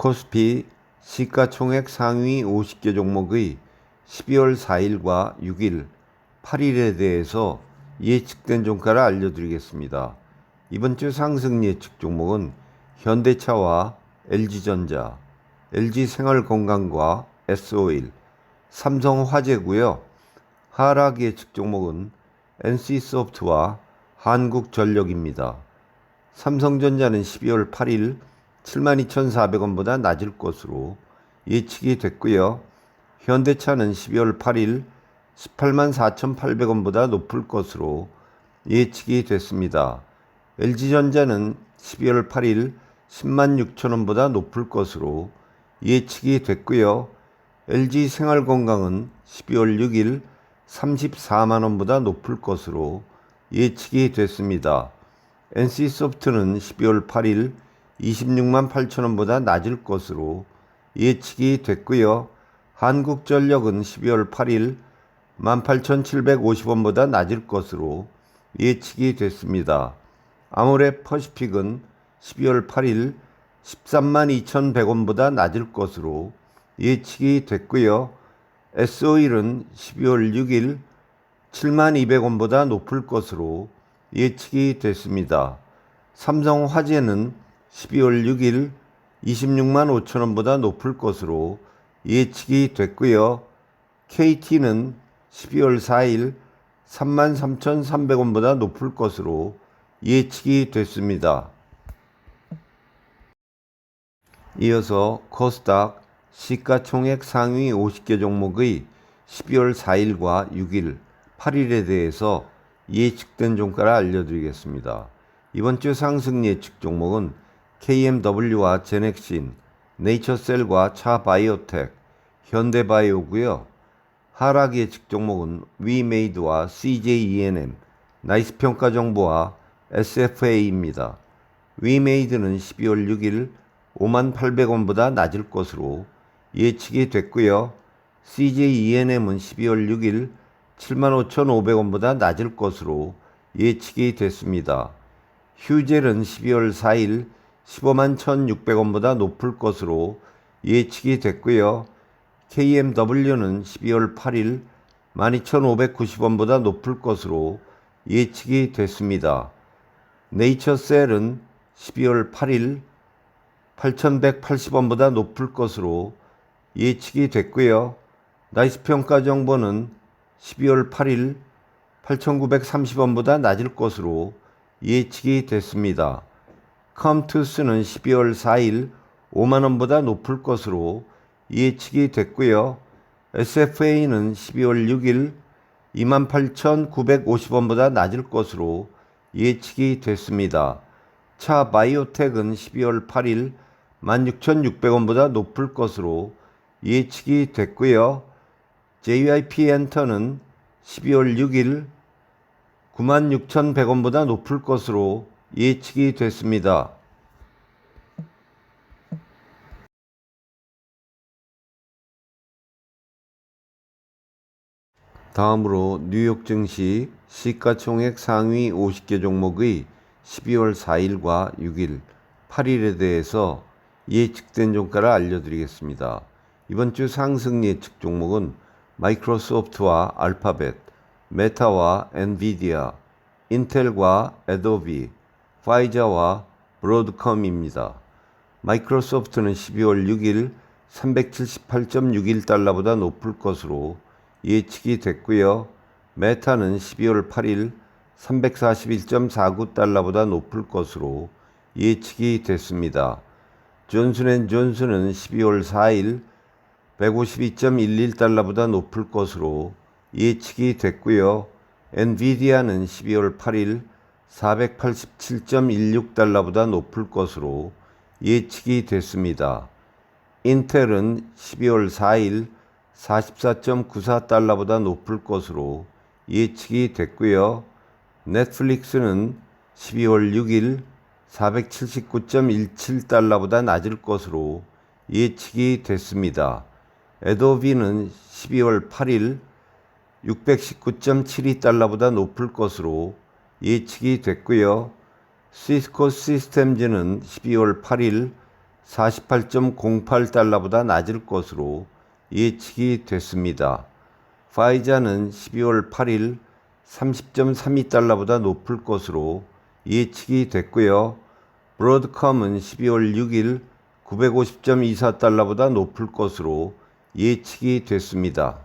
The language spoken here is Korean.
코스피 시가총액 상위 50개 종목의 12월 4일과 6일, 8일에 대해서 예측된 종가를 알려드리겠습니다. 이번 주 상승 예측 종목은 현대차와 LG전자, LG생활건강과 S-오일, 삼성화재고요. 하락 예측 종목은 NC소프트와 한국전력입니다. 삼성전자는 12월 8일 72,400원보다 낮을 것으로 예측이 됐고요. 현대차는 12월 8일 184,800원보다 높을 것으로 예측이 됐습니다. LG전자는 12월 8일 10만 6천원보다 높을 것으로 예측이 됐고요. LG생활건강은 12월 6일 34만원보다 높을 것으로 예측이 됐습니다. NC소프트는 12월 8일 26만 8천 원보다 낮을 것으로 예측이 됐고요. 한국전력은 12월 8일 18,750원보다 낮을 것으로 예측이 됐습니다. 아모레 퍼시픽은 12월 8일 13만 2,100원보다 낮을 것으로 예측이 됐고요. S-오일은 12월 6일 7만 200원보다 높을 것으로 예측이 됐습니다. 삼성화재는 12월 6일 26만 5천원보다 높을 것으로 예측이 됐고요. KT는 12월 4일 3만 3,300원보다 높을 것으로 예측이 됐습니다. 이어서 코스닥 시가총액 상위 50개 종목의 12월 4일과 6일, 8일에 대해서 예측된 종가를 알려드리겠습니다. 이번 주 상승 예측 종목은 KMW와 제넥신, 네이처셀과 차바이오텍, 현대바이오고요. 하락 예측 종목은 위메이드와 CJENM, 나이스 평가 정보와 SFA입니다. 위메이드는 12월 6일 5만 800원보다 낮을 것으로 예측이 됐고요. CJENM은 12월 6일 7만 5,500원보다 낮을 것으로 예측이 됐습니다. 휴젤은 12월 4일 15만 1,600원보다 높을 것으로 예측이 됐고요. KMW는 12월 8일 12,590원보다 높을 것으로 예측이 됐습니다. 네이처셀은 12월 8일 8,180원보다 높을 것으로 예측이 됐고요. 나이스 평가 정보는 12월 8일 8,930원보다 낮을 것으로 예측이 됐습니다. 컴투스는 12월 4일 5만원보다 높을 것으로 예측이 됐고요. SFA는 12월 6일 28,950원보다 낮을 것으로 예측이 됐습니다. 차 바이오텍은 12월 8일 16,600원보다 높을 것으로 예측이 됐고요. JYP 엔터는 12월 6일 96,100원보다 높을 것으로 예측이 됐습니다. 다음으로 뉴욕 증시 시가총액 상위 50개 종목의 12월 4일과 6일, 8일에 대해서 예측된 종가를 알려드리겠습니다. 이번 주 상승 예측 종목은 마이크로소프트와 알파벳, 메타와 엔비디아, 인텔과 에도비, 파이자와 브로드컴입니다. 마이크로소프트는 12월 6일 378.61달러보다 높을 것으로 예측이 됐고요. 메타는 12월 8일 341.49달러보다 높을 것으로 예측이 됐습니다. 존슨앤존슨은 12월 4일 152.11달러보다 높을 것으로 예측이 됐고요. 엔비디아는 12월 8일 487.16달러보다 높을 것으로 예측이 됐습니다. 인텔은 12월 4일 44.94달러보다 높을 것으로 예측이 됐고요. 넷플릭스는 12월 6일 479.17달러보다 낮을 것으로 예측이 됐습니다. 에도비는 12월 8일 619.72달러보다 높을 것으로 예측이 됐고요. 시스코 시스템즈는 12월 8일 48.08달러보다 낮을 것으로 예측이 됐습니다. 파이자는 12월 8일 30.32달러보다 높을 것으로 예측이 됐고요. 브로드컴은 12월 6일 950.24달러보다 높을 것으로 예측이 됐습니다.